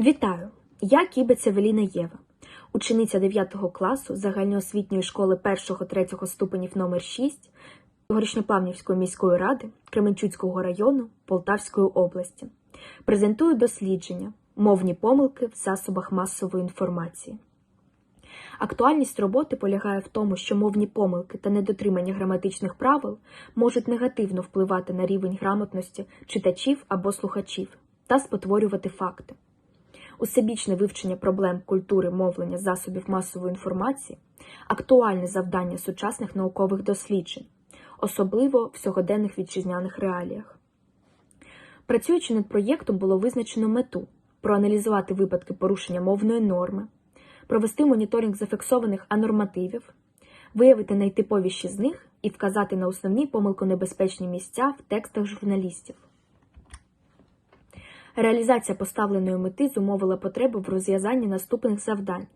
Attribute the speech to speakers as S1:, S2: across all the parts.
S1: Вітаю! Я Кібець Евеліна Єва, учениця 9 класу загальноосвітньої школи 1-3 ступенів номер 6 Горішньоплавнівської міської ради Кременчуцького району Полтавської області. Презентую дослідження Мовні помилки в засобах масової інформації. Актуальність роботи полягає в тому, що мовні помилки та недотримання граматичних правил можуть негативно впливати на рівень грамотності читачів або слухачів та спотворювати факти. Усебічне вивчення проблем культури мовлення засобів масової інформації актуальне завдання сучасних наукових досліджень, особливо в сьогоденних вітчизняних реаліях. Працюючи над проєктом, було визначено мету проаналізувати випадки порушення мовної норми, провести моніторинг зафіксованих анормативів, виявити найтиповіші з них і вказати на основні помилконебезпечні місця в текстах журналістів. Реалізація поставленої мети зумовила потребу в розв'язанні наступних завдань: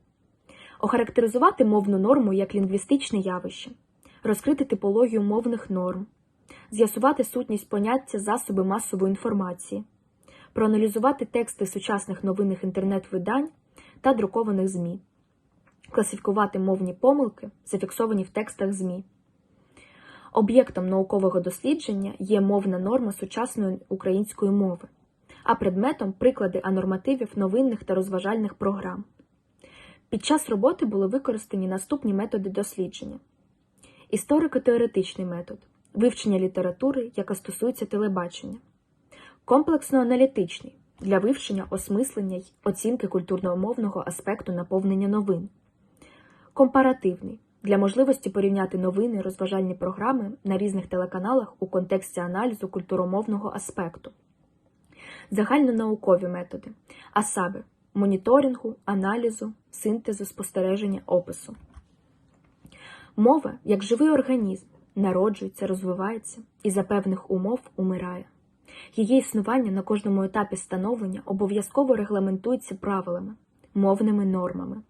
S1: охарактеризувати мовну норму як лінгвістичне явище, розкрити типологію мовних норм, з'ясувати сутність поняття засоби масової інформації, проаналізувати тексти сучасних новинних інтернет-видань та друкованих ЗМІ, класифікувати мовні помилки, зафіксовані в текстах ЗМІ. Об'єктом наукового дослідження є мовна норма сучасної української мови а предметом приклади анормативів новинних та розважальних програм. Під час роботи були використані наступні методи дослідження: історико-теоретичний метод вивчення літератури, яка стосується телебачення, комплексно-аналітичний для вивчення осмислення й оцінки культурно-мовного аспекту наповнення новин, компаративний для можливості порівняти новини, розважальні програми на різних телеканалах у контексті аналізу культуромовного аспекту загальнонаукові методи, а саме моніторингу, аналізу, синтезу, спостереження, опису. Мова, як живий організм, народжується, розвивається і за певних умов умирає. Її існування на кожному етапі становлення обов'язково регламентується правилами, мовними нормами.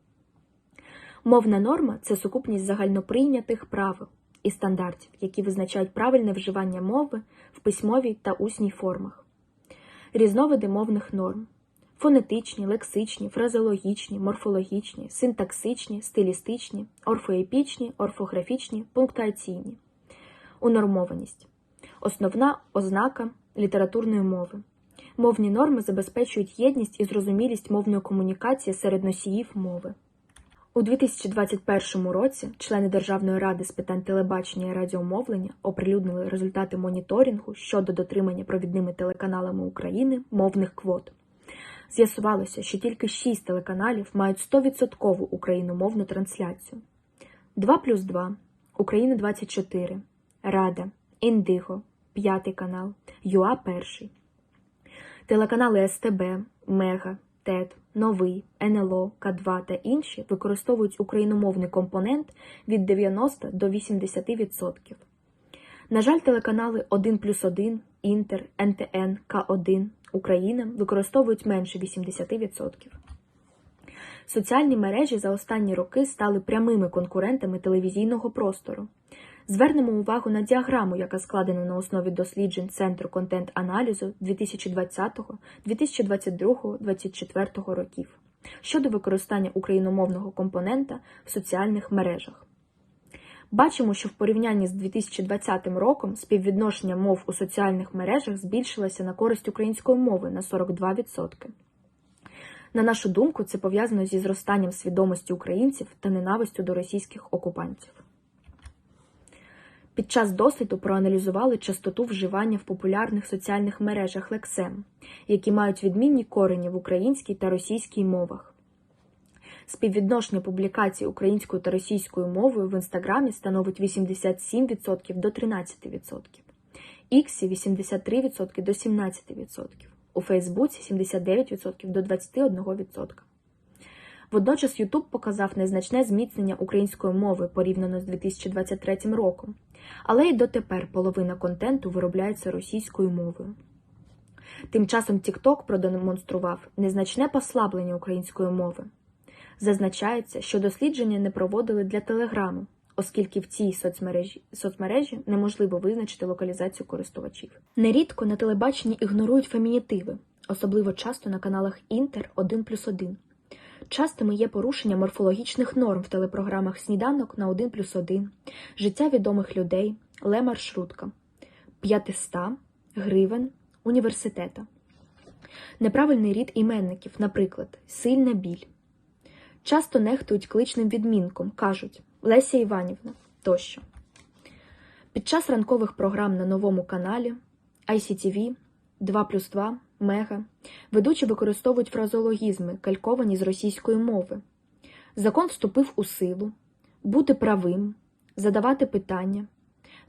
S1: Мовна норма це сукупність загальноприйнятих правил і стандартів, які визначають правильне вживання мови в письмовій та усній формах різновиди мовних норм: фонетичні, лексичні, фразеологічні, морфологічні, синтаксичні, стилістичні, орфоепічні, орфографічні, пунктуаційні. Унормованість основна ознака літературної мови. Мовні норми забезпечують єдність і зрозумілість мовної комунікації серед носіїв мови. У 2021 році члени Державної ради з питань телебачення і радіомовлення оприлюднили результати моніторингу щодо дотримання провідними телеканалами України мовних квот. З'ясувалося, що тільки 6 телеканалів мають 100% україномовну трансляцію: 2 плюс 2, Україна 24, Рада, Індиго, 5 канал, ЮА 1, телеканали СТБ, Мега, ТЕТ, Новий, НЛО, К2 та інші використовують україномовний компонент від 90 до 80%. На жаль, телеканали 1 плюс 1, Інтер, НТН, К1, Україна використовують менше 80%. Соціальні мережі за останні роки стали прямими конкурентами телевізійного простору. Звернемо увагу на діаграму, яка складена на основі досліджень Центру контент-аналізу 2020-2022-2024 років щодо використання україномовного компонента в соціальних мережах. Бачимо, що в порівнянні з 2020 роком співвідношення мов у соціальних мережах збільшилося на користь української мови на 42%. На нашу думку, це пов'язано зі зростанням свідомості українців та ненавистю до російських окупантів. Під час досліду проаналізували частоту вживання в популярних соціальних мережах лексем, які мають відмінні корені в українській та російській мовах. Співвідношення публікацій українською та російською мовою в інстаграмі становить 87% до 13%, Іксі 83% до 17%, у Фейсбуці 79% до 21%. Водночас YouTube показав незначне зміцнення української мови порівняно з 2023 роком, але й дотепер половина контенту виробляється російською мовою. Тим часом TikTok продемонстрував незначне послаблення української мови. Зазначається, що дослідження не проводили для телеграму, оскільки в цій соцмережі, соцмережі неможливо визначити локалізацію користувачів. Нерідко на телебаченні ігнорують фемінітиви, особливо часто на каналах Інтер 1 плюс 1. Частими є порушення морфологічних норм в телепрограмах Сніданок на 1 плюс 1, Життя відомих людей, Ле Маршрутка, 500, Гривен, Університета. Неправильний рід іменників, наприклад, сильна біль. Часто нехтують кличним відмінком, кажуть Леся Іванівна тощо. Під час ранкових програм на новому каналі ICTV, 2 плюс 2, Мега ведучі використовують фразеологізми, кальковані з російської мови. Закон вступив у силу, бути правим, задавати питання,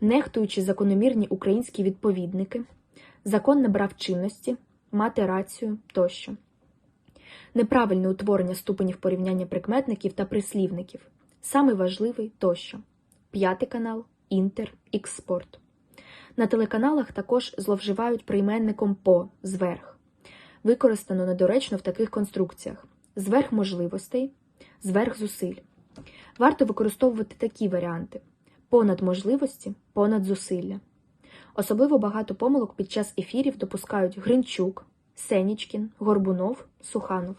S1: нехтуючи закономірні українські відповідники, закон набрав чинності, мати рацію тощо. Неправильне утворення ступенів порівняння прикметників та прислівників. Самий важливий тощо. П'ятий канал Інтер Ікспорт. На телеканалах також зловживають прийменником по зверх. Використано недоречно в таких конструкціях: зверх можливостей, зверх зусиль. Варто використовувати такі варіанти: понад можливості, понад зусилля. Особливо багато помилок під час ефірів допускають Гринчук, Сенічкін, Горбунов, Суханов.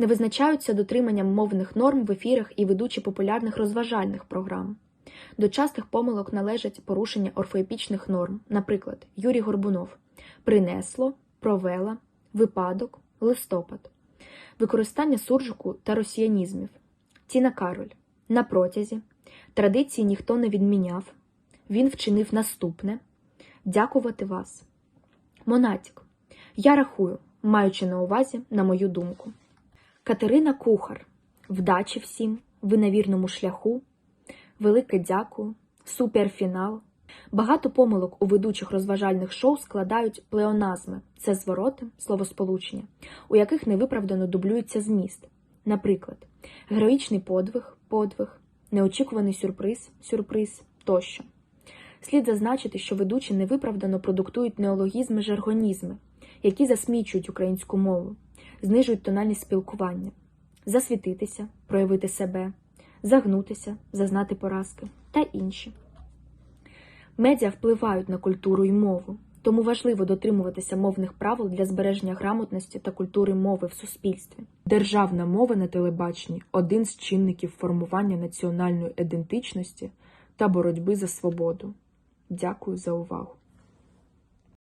S1: Не визначаються дотриманням мовних норм в ефірах і ведучі популярних розважальних програм. До частих помилок належать порушення орфоепічних норм, наприклад, Юрій Горбунов принесло, провела, випадок, листопад, використання суржику та росіянізмів, Тіна Кароль на протязі, традиції ніхто не відміняв, він вчинив наступне дякувати вас. Монатік. Я рахую, маючи на увазі, на мою думку. Катерина Кухар. Вдачі всім, ви на вірному шляху. Велике дякую, суперфінал. Багато помилок у ведучих розважальних шоу складають плеоназми це звороти, словосполучення, у яких невиправдано дублюється зміст. Наприклад, героїчний подвиг, подвиг, неочікуваний сюрприз, сюрприз тощо. Слід зазначити, що ведучі невиправдано продуктують неологізми, жаргонізми, які засмічують українську мову, знижують тональність спілкування, засвітитися, проявити себе, загнутися, зазнати поразки та інші. Медіа впливають на культуру і мову, тому важливо дотримуватися мовних правил для збереження грамотності та культури мови в суспільстві.
S2: Державна мова на телебаченні один з чинників формування національної ідентичності та боротьби за свободу. Дякую за увагу.